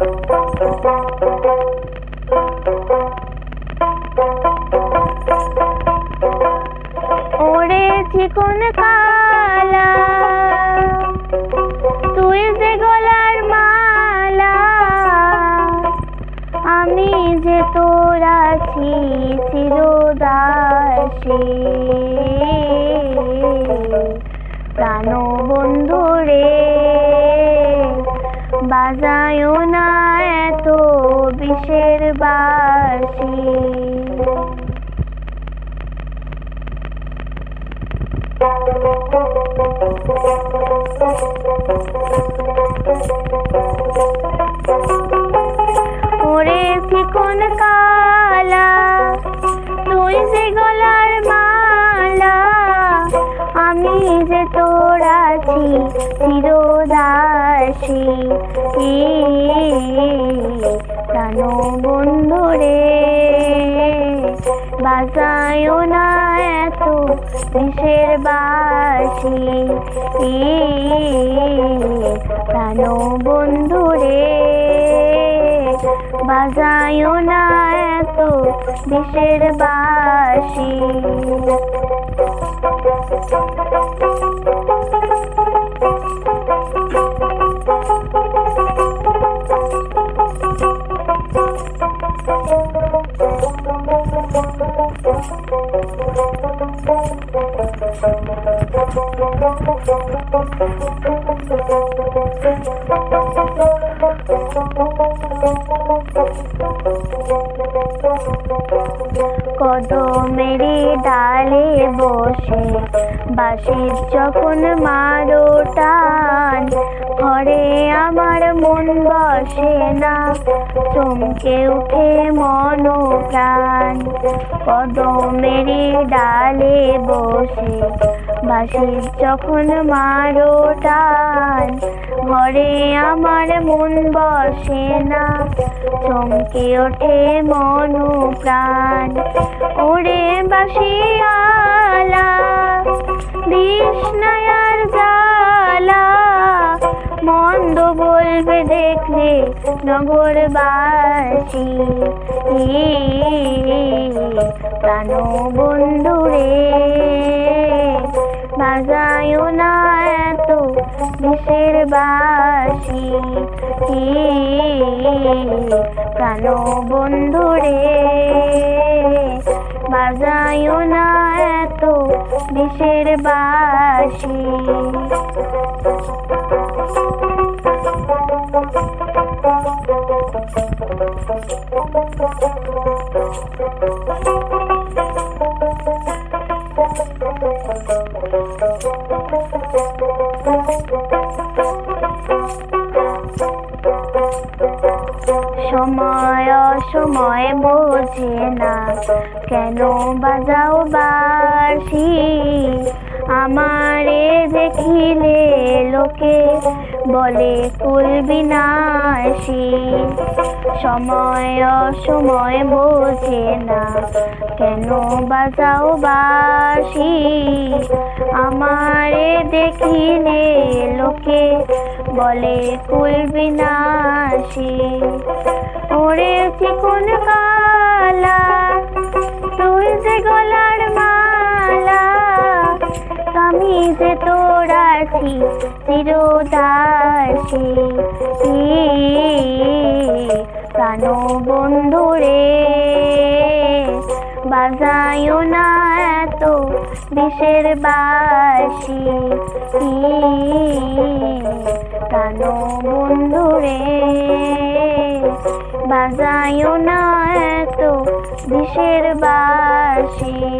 ওরে চিকন কালা, তুই যে গলার মালা, আমি যে তোর আছি চিরদাসী। প্রাণ বন্ধু রে বাজায় না ওরে চিকন কালা, তুই যে গলার মালা, আমি যে তোর আছি, চিরদাসী। প্রাণ বন্ধু রে বাজায় না এত বিষের বাসি। প্রাণ বন্ধু রে বাজায় না এত দেশের বাসি। কদমেরি ডালে বসে, বাঁশির যখন মারো টান, ঘরে আমার মন বসে না, চমকে উঠে মন প্রাণ। কদমেরি ডালে বসে বাঁশির যখন মারো টান ঘরে আমার মন বসে না চমকে ওঠে মন প্রাণ ওরে বাসিয়ালা বিষ্ণায়ার জালা মন্দ বলবে দেখলে নগরবাসী প্রাণ বন্ধু বিষের বাসি। প্রাণ বন্ধু রে? বাজায় না এত বিষের বাসি। সময় সময় বোঝে না কেন বাজাও বাসি? আমারে দেখিলে লোকে বলে কুল বিনাশী সময় অসময় বোঝে না কেন বাজাও বাসি আমারে দেখিলে লোকে বলে কুল বিনাশী ওরে চিকন কালা, তুই যে গলার মালা আমি যে তোর আছি চিরদাসী প্রাণ বন্ধু রে। বাজায় না এত বিষের বাসি, প্রাণ বন্ধু রে। বাজায় না এত বিষের বাসি।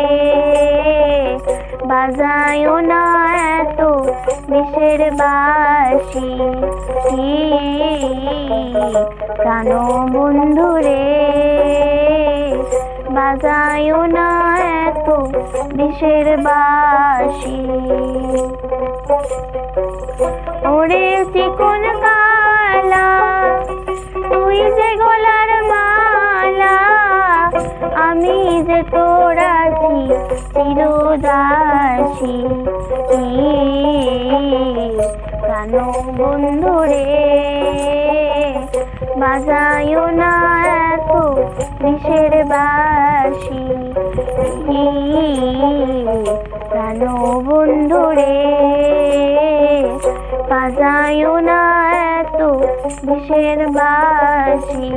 বাজায়ও না এত বিষের বাসি। প্রাণ বন্ধু রে। বাজায়ও না এত বিষের বাসি। ওরে চিকন কালা, তুই যে গলার মালা, আমি যে তোর আছি চিরদাসী প্রাণ বন্ধু রে বাজায়ও না এত বিষের বাসি। প্রাণ বন্ধু রে বাজায়ও না এত বিষের বাসি।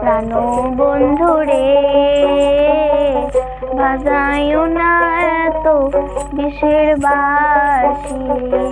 প্রাণ বন্ধু রে বাজায়ও না এত বিষের বাসি।